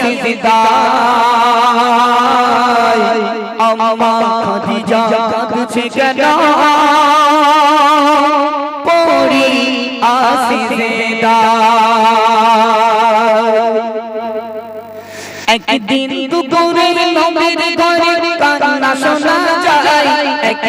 সিজদায় আম্মা খাদিজা কাঁদছে কেন পড়ি আসিদায় একদিন দুপুরে নবীর ঘরে কান্না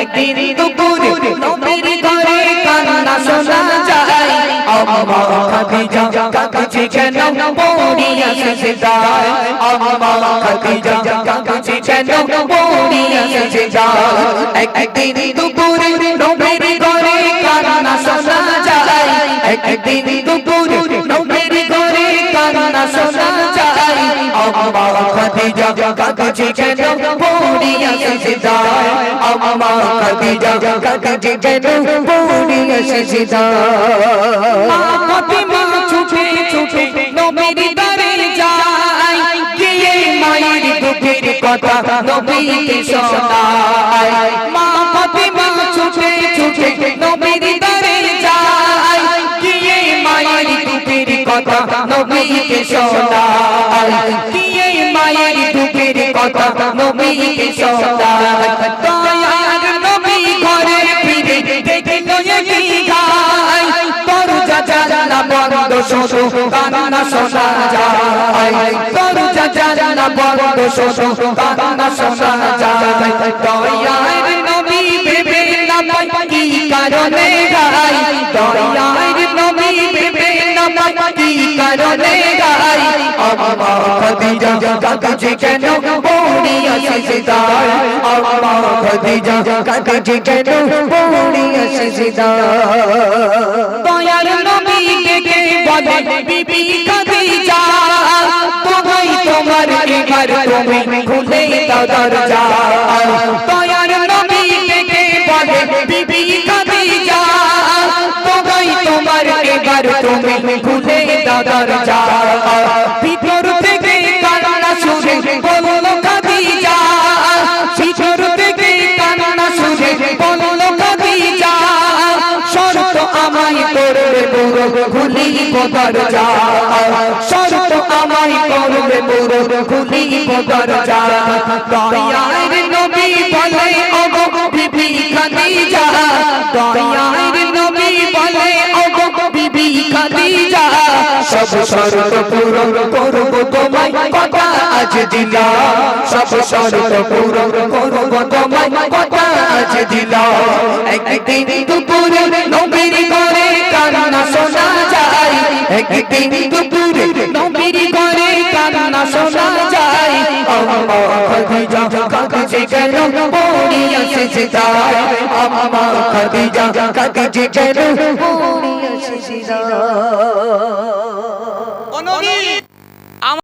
একদিন দুপুরে নবীর ঘরে কান্না শোনা যায়। আম্মা খাদিজা কাঁদছে কেন পড়িয়া সিজদায় আম্মা খাদিজা কাঁদছে কেন পড়িয়া সিজদায় একদিন দুপুরে নবীর ঘরে কান্না শোনা যায়। একদিন দুপুরে নবীর ছুটে নবীর দরে যায়। গিয়ে মায়ের দুঃখের কথা নবীকে শোনায়। মা ফাতিমা ছুটে মায়ের দুঃখের কথা নবীকে শোনায় দয়ার নবী ঘরে ফিরে দেখল একই গায় দরজা জানা বন্ধ শোনো, কান্না শোনা যায়। দরজা জানা বন্ধ শোনো, কান্না শোনা যায়। দয়ার নবী ভেবে না পাই কি কারণে? খাদিজা কাঁদছে কেন পড়িয়া সিজদায় আম্মা খাদিজা কাঁদছে কেন পড়িয়া সিজদায় দয়ার নবী ডেকে বলে বিবি খাদিজা তোমায় তোমার এবার তুমি খুলে দাও দরজা দয়ার নবী ডেকে বলে বিবি খাদিজা তোমায় তোমার এবার তুমি খুলে দাও দরজা ভিতর করবে বুড়ো খুলিব দরজা শর্ত আমায় করবে বুড়ো খুলিব দরজা দয়ার নবী বলে ওগো বিবি খাদিজা। দয়ার নবী বলে ওগো বিবি খাদিজা। সব শর্ত পূরণ করব তোমায় একদিন নবীর একদিন দুপুরে নবীর ঘরে কান্না শোনা যায়। আম্মা খাদিজা কাঁদছে কেন? পড়িয়া সিজদায় আম্মা খাদিজা কাঁদছে কেন পড়িয়া সিজদায়